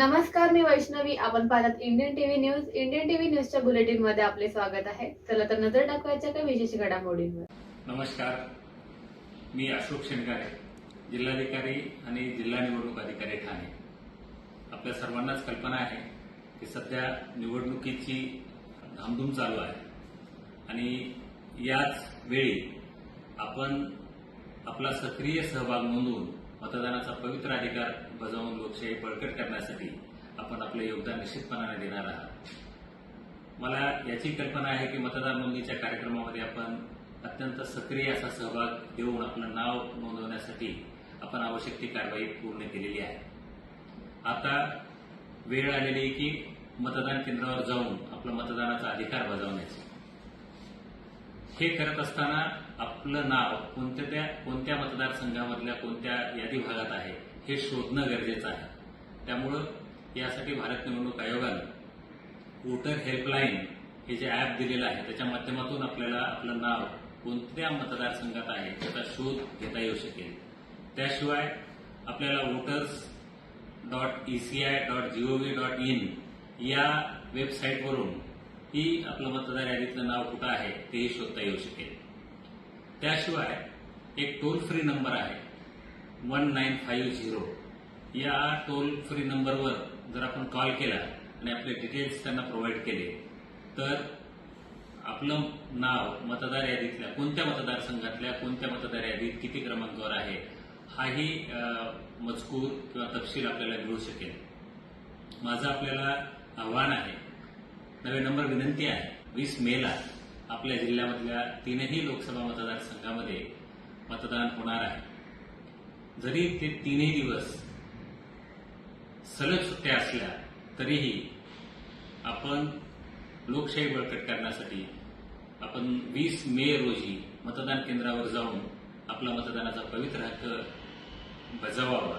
नमस्कार मी वैष्णवी. आपण पाहतात Indian TV news Indian TV न्यूजच्या बुलेटिनमध्ये आपले स्वागत आहे. चला तर नजर टाकवायच्या काही विशेष घडामोडींवर. नमस्कार. मी अशोक शेणकारे जिल्हाधिकारी आणि जिल्हा निवडणूक अधिकारी ठाणे. आपल्या सर्वांनाच कल्पना आहे की सध्या निवडणुकीची धामधूम चालू आहे. आणि याच वेळी आपण आपला सक्रिय सहभाग नोंदवून मतदानाचा पवित्र अधिकार बजावून लोकशाही बळकट करण्यासाठी आपण आपले योगदान निश्चितपणाने देणार आहात. मला याची कल्पना आहे की मतदार नोंदणीच्या कार्यक्रमामध्ये आपण अत्यंत सक्रिय असा सहभाग देऊन आपलं नाव नोंदवण्यासाठी आपण आवश्यक ती कारवाई पूर्ण केलेली आहे. आता वेळ आलेली आहे की मतदान केंद्रावर जाऊन आपला मतदानाचा अधिकार बजावण्याची. हे करत असताना आपलं नाव कोणत्या त्या कोणत्या मतदारसंघामधल्या कोणत्या यादी भागात आहे हे शोधणं गरजेचं आहे. त्यामुळं यासाठी भारत निवडणूक आयोगानं वोटर हेल्पलाईन हे जे ॲप दिलेलं आहे त्याच्या माध्यमातून आपल्याला आपलं नाव कोणत्या मतदारसंघात आहे त्याचा शोध घेता येऊ शकेल. त्याशिवाय आपल्याला voters dot ECI dot GOV dot in या वेबसाईटवरून ही आपलं मतदार यादीतलं नाव कुठं आहे तेही शोधता येऊ शकेल. त्याशिवाय एक टोल फ्री नंबर आहे वन नाईन फाईव्ह झिरो या टोल फ्री नंबरवर जर आपण कॉल केला आणि आपले डिटेल्स त्यांना प्रोव्हाइड केले तर आपलं नाव मतदार यादीतल्या कोणत्या मतदारसंघातल्या कोणत्या मतदार यादीत किती क्रमांकावर आहे हाही मजकूर किंवा तपशील आपल्याला मिळू शकेल. माझं आपल्याला आव्हान आहे नवे नंबर विनंती आहे. वीस मेला आपल्या जिल्ह्यामधल्या तीनही लोकसभा मतदारसंघामध्ये मतदान होणार आहे. जरी ते तीनही दिवस सलग सुट्ट्या असल्या तरीही आपण लोकशाही बळकट करण्यासाठी आपण वीस मे रोजी मतदान केंद्रावर जाऊन आपला मतदानाचा पवित्र हक्क बजावावा.